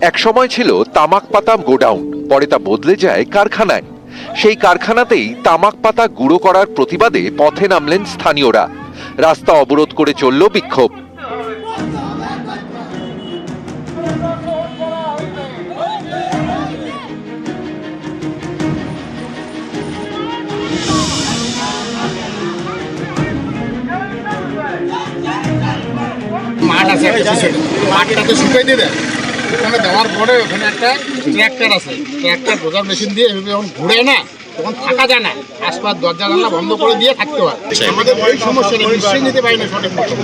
এক সময় ছিল তামাক পাতা গোডাউন, পরে তা বদলে যায় কারখানায়। সেই কারখানাতেই তামাক পাতা গুঁড়ো করার প্রতিবাদে পথে নামলেন স্থানীয়রা। রাস্তা অবরোধ করে চলল বিক্ষোভ। মাঠ আছে? একটা পিছনে মাঠটাতে শুকিয়ে দিয়ে দেয় ওখানে দেওয়ার পরে ওখানে একটা ট্র্যাক্টর আছে। ট্র্যাক্টর বোঝার মেশিন দিয়ে যখন ঘুরে না তখন থাকা যায় না। আশপাশ দরজা জানলা বন্ধ করে দিয়ে থাকতে হয়। আমাদের ওই সমস্যাটা নিশ্চয়ই নিতে পারি না সঠিক মতো।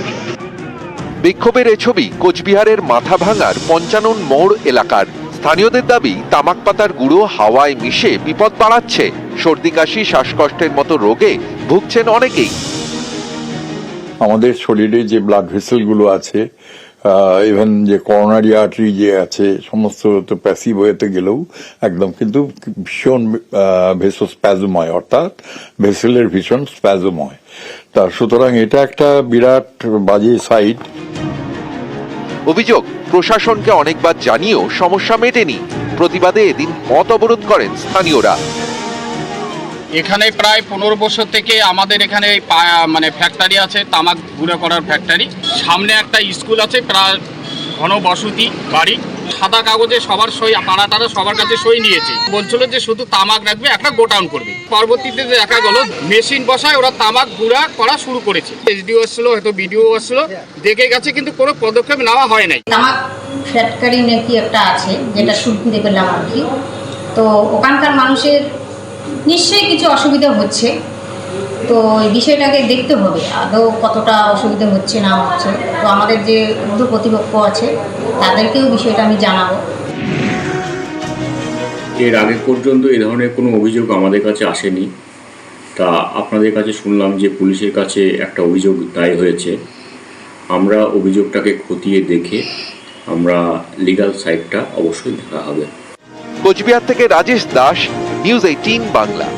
বিক্ষোভের এ ছবি কোচবিহারের মাথা ভাঙার পঞ্চানন মোড় এলাকার। স্থানীয়দের দাবি তামাক পাতার গুঁড়ো হাওয়ায় মিশে বিপদ বাড়াচ্ছে। সর্দি কাশি শ্বাসকষ্টের মতো রোগে ভুগছেন অনেকেই। আমাদের শরীরে যে ব্লাড ভেসেলগুলো আছে ইভেন যে করোনারি আর্টারি যে আছে, সমস্ত তো প্যাসিভ হয়েতে গেলেও একদম কিন্তু ভীষণ ভেসোস্প্যাজময় অর্থাৎ ভেসেলের ভীষণ স্প্যাজময় তা সুতরাং এটা একটা বিরাট বাজে সাইড অভিযোগ, প্রশাসনকে অনেকবার জানিয়েও সমস্যা মেটেনি। প্রতিবাদে এদিন পথ অবরোধ করেন স্থানীয়রা। এখানে প্রায় পনেরো বছর থেকে আমাদের এখানে মানে ফ্যাক্টরি আছে, তামাক গুঁড়ো করার ফ্যাক্টরি সামনে একটা স্কুল আছে, প্রায় ঘন বসতি বাড়ি। সাদা কাগজে সবার সই পাড়া টাড়া সবার কাছে সই নিয়েছে। বলছিল যে শুধু তামাক রাখবে, একটা গোটাউন করবে। পরবর্তীতে দেখা গেল মেশিন বসায়, ওরা তামাক গুঁড়া করা শুরু করেছে। এসডিও এসেছিল হয়তো বিডিও এসেছিল দেখে গেছে, কিন্তু কোনো পদক্ষেপ নেওয়া হয় নাই। তামাক ফ্যাক্টরি নাকি একটা আছে, যেটা শুনতে পেলাম আর কি। তো ওখানকার মানুষের নিশ্চয়ই কিছু অসুবিধা হচ্ছে। তো এই বিষয়টাকে দেখতে হবে আদৌ কতটা অসুবিধা হচ্ছে না হচ্ছে। তো আমাদের যে ঊর্ধ্ব কর্তৃপক্ষ আছে তাদেরকেও বিষয়টা আমি জানাব। এর আগে পর্যন্ত এ ধরনের কোনো অভিযোগ আমাদের কাছে আসেনি। তা আপনাদের কাছে শুনলাম যে পুলিশের কাছে একটা অভিযোগ দায় হয়েছে। আমরা অভিযোগটাকে খতিয়ে দেখে আমরা লিগ্যাল সাইডটা অবশ্যই দেখা হবে। কোচবিহার থেকে রাজেশ দাস নিউজ এইটিন বাংলা